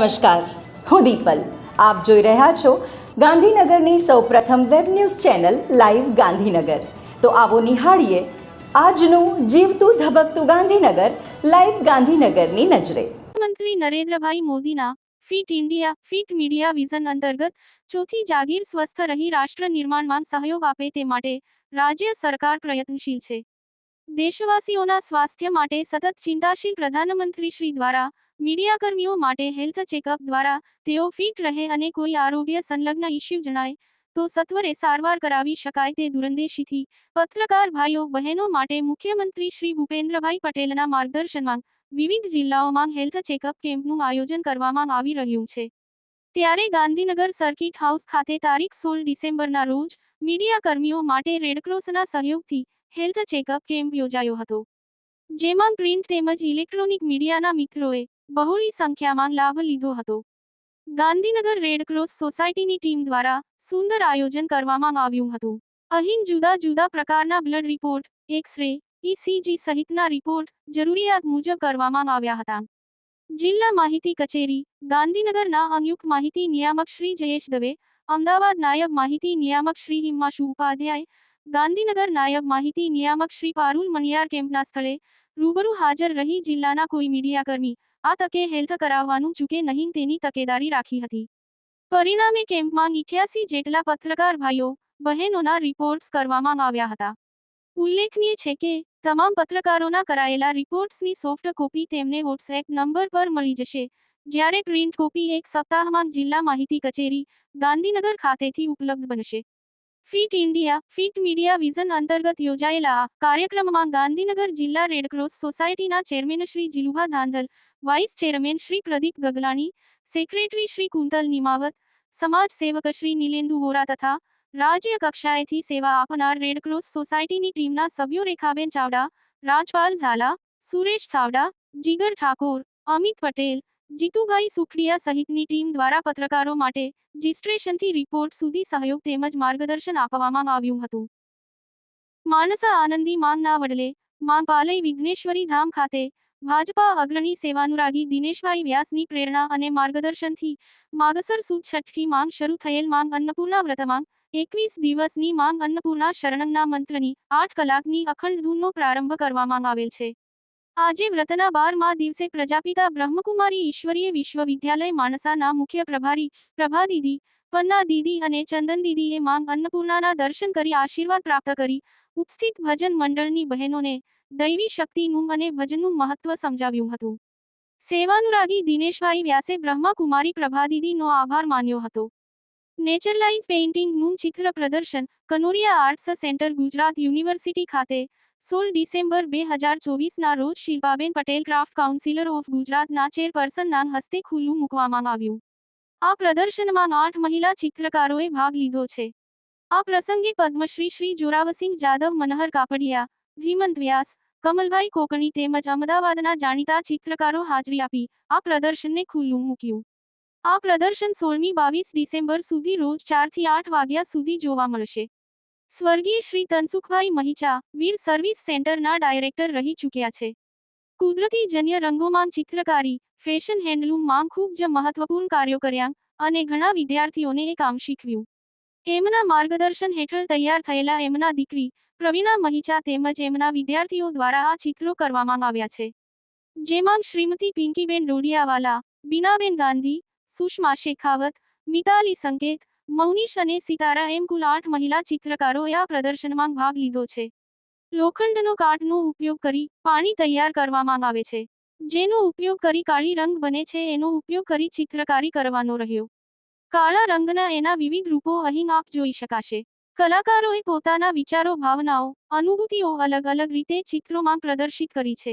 નમસ્કાર, હું દીપલ. આપ જોઈ રહ્યા છો ગાંધીનગરની સૌપ્રથમ web news channel live Gandhinagar. તો આવો નિહાળીએ આજનું જીવતું ધબકતું ગાંધીનગર, લાઈવ ગાંધીનગરની નજરે. મંત્રી નરેન્દ્રભાઈ મોદીના fit India, fit media vision અંતર્ગત ચોથી જાગીર સ્વસ્થ રહી રાષ્ટ્ર નિર્માણમાં સહયોગ આપે તે માટે રાજ્ય સરકાર પ્રયત્નશીલ છે. દેશવાસીઓના સ્વાસ્થ્ય માટે સતત ચિંતાશીલ પ્રધાનમંત્રી શ્રી દ્વારા મીડિયાકર્મીઓ માટે હેલ્થ ચેકઅપ દ્વારા તેઓ ફિટ રહે અને કોઈ આરોગ્ય સંલગ્ન ઇસ્યુ જણાય, તો સત્વરે સારવાર કરાવી શકાય તે દૂરંદેશીથી. પત્રકાર ભાઈઓ, બહેનો માટે મુખ્યમંત્રી શ્રી ભૂપેન્દ્રભાઈ પટેલના માર્ગદર્શનમાં વિવિધ જિલ્લાઓમાં હેલ્થ ચેકઅપ કેમ્પનું આયોજન કરવામાં આવી રહ્યું છે. ત્યારે ગાંધીનગર સર્કિટ હાઉસ ખાતે તારીખ સોળ ડિસેમ્બરના રોજ મીડિયા કર્મીઓ માટે રેડક્રોસના સહયોગથી હેલ્થ ચેકઅપ કેમ્પ યોજાયો હતો. જેમાં પ્રિન્ટ તેમજ ઇલેક્ટ્રોનિક મીડિયાના મિત્રોએ બહોળી સંખ્યામાં લાભ લીધો હતો. ગાંધીનગર રેડક્રોસ સોસાયટીની ટીમ દ્વારા સુંદર આયોજન કરવામાં આવ્યું હતું. અહીં જુદા જુદા પ્રકારના blood report, x ray, ECG સહિતના રિપોર્ટ જરૂરિયાત મુજબ કરવામાં આવ્યા હતા. જિલ્લા માહિતી કચેરી, ગાંધીનગરના સંયુક્ત માહિતી નિયામક શ્રી જયેશ દવે, અમદાવાદ નાયબ માહિતી નિયામક શ્રી હિમ્માશુ ઉપાધ્યાય, ગાંધીનગર નાયબ માહિતી નિયામક શ્રી પારુલ મણિયાર કેમ્પના સ્થળે રૂબરૂ હાજર રહી જિલ્લાના કોઈ મીડિયાકર્મી આ તકે હેલ્થ કરાવવાનું ચૂકે નહીં તેની તકેદારી રાખી હતી. પરિણામે કેમ્પમાં ઇઠ્યાસી જેટલા પત્રકાર ભાઈઓ, બહેનોના રિપોર્ટ્સ કરવામાં આવ્યા હતા. ઉલ્લેખનીય છે કે, તમામ પત્રકારોના કરાયેલા રિપોર્ટ્સની સોફ્ટ કોપી તેમને વોટ્સએપ નંબર પર મળી જશે, જ્યારે પ્રિન્ટ કોપી એક સપ્તાહમાં જિલ્લા માહિતી કચેરી, ગાંધીનગર ખાતેથી ઉપલબ્ધ બનશે. Fit India, fit media vision અંતર્ગત યોજાયેલા આ કાર્યક્રમમાં ગાંધીનગર જિલ્લા રેડક્રોસ સોસાયટીના chairman Shri Jilubha Dhandhal vice chairman Shri Pradeep Gaglani secretary Shri Kuntal Nimavat સમાજ સેવક શ્રી નીલેન્દુ વોરા તથા રાજ્ય કક્ષાએથી સેવા આપનાર રેડક્રોસ સોસાયટીની ટીમના સભ્યો રેખાબેન ચાવડા, રાજપાલ ઝાલા, સુરેશ ચાવડા, જીગર ઠાકોર, અમિત પટેલ, જીતુભાઈ સુખડિયા સહિતની ટીમ દ્વારા પત્રકારો માટે રજિસ્ટ્રેશનથી રિપોર્ટ સુધી સહયોગ તેમજ માર્ગદર્શન આપવામાં આવ્યું હતું. માનસા આનંદી માંગના વડલે માંગ પાલય વિઘ્નેશ્વરી ધામ ખાતે ભાજપા અગ્રણી સેવાનુરાગી દિનેશભાઈ વ્યાસની પ્રેરણા અને માર્ગદર્શનથી માગસર સુદ છઠ્ઠી માંગ શરૂ થયેલ માંગ અન્નપૂર્ણા વ્રતમાંગ એકવીસ દિવસની માંગ અન્નપૂર્ણા શરણંગના મંત્રની આઠ કલાકની અખંડ ધૂનનો પ્રારંભ કરવામાં આવેલ છે. આજે વ્રતના બારમા દિવસે પ્રજાપિતા બ્રહ્મકુમારી ઈશ્વરીય વિશ્વવિદ્યાલય માણસાના મુખ્ય પ્રભારી પ્રભા દીદી પન્ના દીદી અને ચંદન દીદીએ માંગ અન્નપૂર્ણાના દર્શન કરી આશીર્વાદ પ્રાપ્ત કરી. ઉપસ્થિત ભજન મંડળની બહેનોને દૈવી શક્તિનું અને ભજનનું મહત્વ સમજાવ્યું હતું. સેવાનુરાગી દિનેશભાઈ વ્યાસે બ્રહ્માકુમારી પ્રભાદીદીનો આભાર માન્યો હતો. નેચરલાઇઝ પેઇન્ટિંગનું ચિત્ર પ્રદર્શન Kanoria arts centre Gujarat university ખાતે સોળ ડિસેમ્બર બે હજાર ચોવીસના રોજ Shilpaben Patel craft councillor of ગુજરાતના ચેરપર્સનના હસ્તે ખુલ્લું મૂકવામાં આવ્યું. આ પ્રદર્શનમાં આઠ મહિલા ચિત્રકારોએ ભાગ લીધો છે. આ પ્રસંગે પદ્મશ્રી શ્રી જોરાવસિંહ જાદવ મનહર કાપડિયા ધીમંત વ્યાસ, કમલભાઈ કોકણી તેમજ અમદાવાદના જાણીતા ચિત્રકારો હાજરી આપી, આ પ્રદર્શનને ખુલ્લું મૂક્યું. આ પ્રદર્શન સોળમી બાવીસ ડિસેમ્બર સુધી રોજ ચારથી આઠ વાગ્યા સુધી જોવા મળશે. સ્વર્ગીય શ્રી તનસુખભાઈ મહિચા, વીર સર્વિસ સેન્ટરના ડાયરેક્ટર રહી ચૂક્યા છે. કુદરતી જન્ય રંગોમાં ચિત્રકારી, ફેશન હેન્ડલૂમમાં ખૂબ જ મહત્વપૂર્ણ કાર્યો કર્યા અને ઘણા વિદ્યાર્થીઓને એ કામ શીખવ્યું. એમના માર્ગદર્શન હેઠળ તૈયાર થયેલા એમના દીકરી પ્રવીણા મહિચા તેમજ એમના વિદ્યાર્થીઓ દ્વારા આ ચિત્રો કરવામાં આવ્યા છે. જેમાં શ્રીમતી પિંકીબેન ડોડિયાવાલા, બીનાબેન ગાંધી, સુષ્મા શેખાવત, મિતાલી સંકેત, મૌનીશ અને સિતારા એમ કુલ આઠ મહિલા ચિત્રકારોએ આ પ્રદર્શનમાં ભાગ લીધો છે. લોખંડનો કાટનો ઉપયોગ કરી પાણી તૈયાર કરવામાં આવે છે. જેનો ઉપયોગ કરી કાળી રંગ બને છે, એનો ઉપયોગ કરી ચિત્રકારી કરવાનો રહ્યો. કાળા રંગના એના વિવિધ રૂપો અહીં આપ જોઈ શકાશે. કલાકારોએ પોતાના વિચારો, ભાવનાઓ, અનુભૂતિઓ અલગ અલગ રીતે ચિત્રોમાં પ્રદર્શિત કરી છે.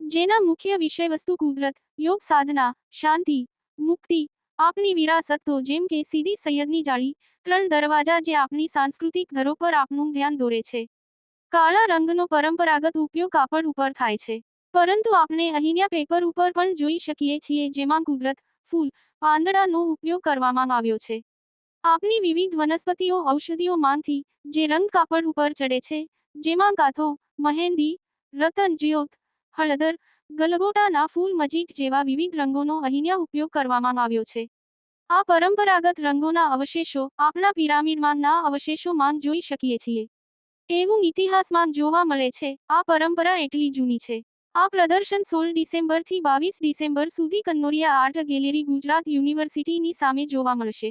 જેના મુખ્ય વિષયવસ્તુ કુદરત, યોગ સાધના, શાંતિ, મુક્તિ, આપણી વિરાસત જેમ કે સીધી સૈયદની જાળી, ત્રણ દરવાજા જે આપણી સાંસ્કૃતિક ધરોહર આપનું ધ્યાન દોરે છે. કાળા રંગનો પરંપરાગત ઉપયોગ કાપડ ઉપર થાય છે. પરંતુ આપણે અહીંના પેપર ઉપર પણ જોઈ શકીએ છીએ જેમાં કુદરત, ફૂલ, પાંદડાનો ઉપયોગ કરવામાં આવ્યો છે. આપણી વિવિધ વનસ્પતિઓ ઔષધિઓમાંથી જે રંગ કાપડ ઉપર ચડે છે, જેમાં કાથો મહેંદી, રતન, જ્યોત, હળદર ગલગોટાના ફૂલ મજીક જેવા વિવિધ રંગોનો અહીંયા ઉપયોગ કરવામાં આવ્યો છે. આ પરંપરાગત રંગોના અવશેષો આપણા પિરામિડમાંના અવશેષોમાં જોઈ શકીએ છીએ. એવું ઇતિહાસમાં જોવા મળે છે, આ પરંપરા એટલી જૂની છે. આ પ્રદર્શન સોળ ડિસેમ્બરથી બાવીસ ડિસેમ્બર સુધી કન્નોરિયા આર્ટ ગેલેરી ગુજરાત યુનિવર્સિટીની સામે જોવા મળશે.